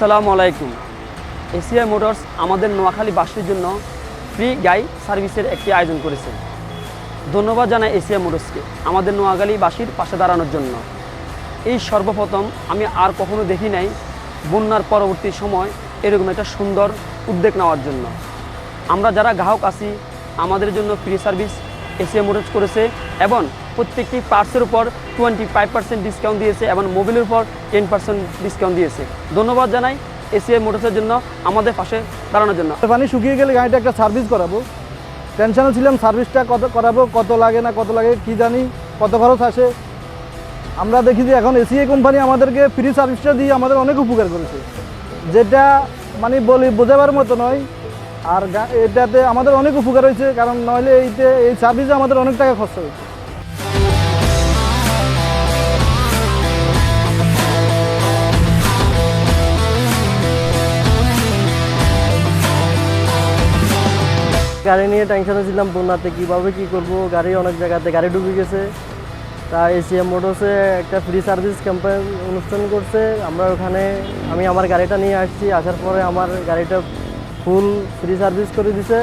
আসসালামু আলাইকুম। ACI motors আমাদের নোয়াখালী বাসীর জন্য ফ্রি গাই সার্ভিসের একটি আয়োজন করেছে। ধন্যবাদ জানাই এসিআই মোটরসকে আমাদের নোয়াখালীবাসীর পাশে দাঁড়ানোর জন্য। এই সর্বপ্রথম আমি আর কখনো দেখি নাই বন্যার পরবর্তী সময় এরকম একটা সুন্দর উদ্যোগ নেওয়ার জন্য। আমরা যারা গ্রাহক আছি, আমাদের জন্য ফ্রি সার্ভিস এসিএ মোটরস করেছে এবং প্রত্যেকটি পার্টসের উপর টোয়েন্টি ফাইভ পার্সেন্ট ডিসকাউন্ট দিয়েছে এবং মোবিলের উপর টেন পার্সেন্ট ডিসকাউন্ট দিয়েছে। ধন্যবাদ জানাই এসিএ মোটরসের জন্য, আমাদের পাশে দাঁড়ানোর জন্য। পানি শুকিয়ে গেলে গাড়িটা একটা সার্ভিস করাবো। টেনশনে ছিলাম সার্ভিসটা কত করাবো, কত লাগে না, কত লাগে, কি জানি, কত খরচ আসে। আমরা দেখি যে এখন এসিএ কোম্পানি আমাদেরকে ফ্রি সার্ভিসটা দিয়ে আমাদের অনেক উপকার করেছে। যেটা মানে বলি, বোঝাবার মতো নয়। আর এটাতে আমাদের অনেক উপকার হয়েছে, কারণ নইলে এইতে এই সার্ভিসে আমাদের অনেক টাকা খরচা হয়েছে। গাড়ি নিয়ে টেনশনে ছিলাম, বন্যাতে কীভাবে কী করব? গাড়ি অনেক জায়গাতে গাড়ি ডুবে গেছে। তা এসিএম মোটরসে একটা ফ্রি সার্ভিস ক্যাম্পেন অনুষ্ঠান করছে। আমরা ওখানে, আমি আমার গাড়িটা নিয়ে আসছি। আসার পরে আমার গাড়িটা ফুল ফ্রি সার্ভিস করে দিছে।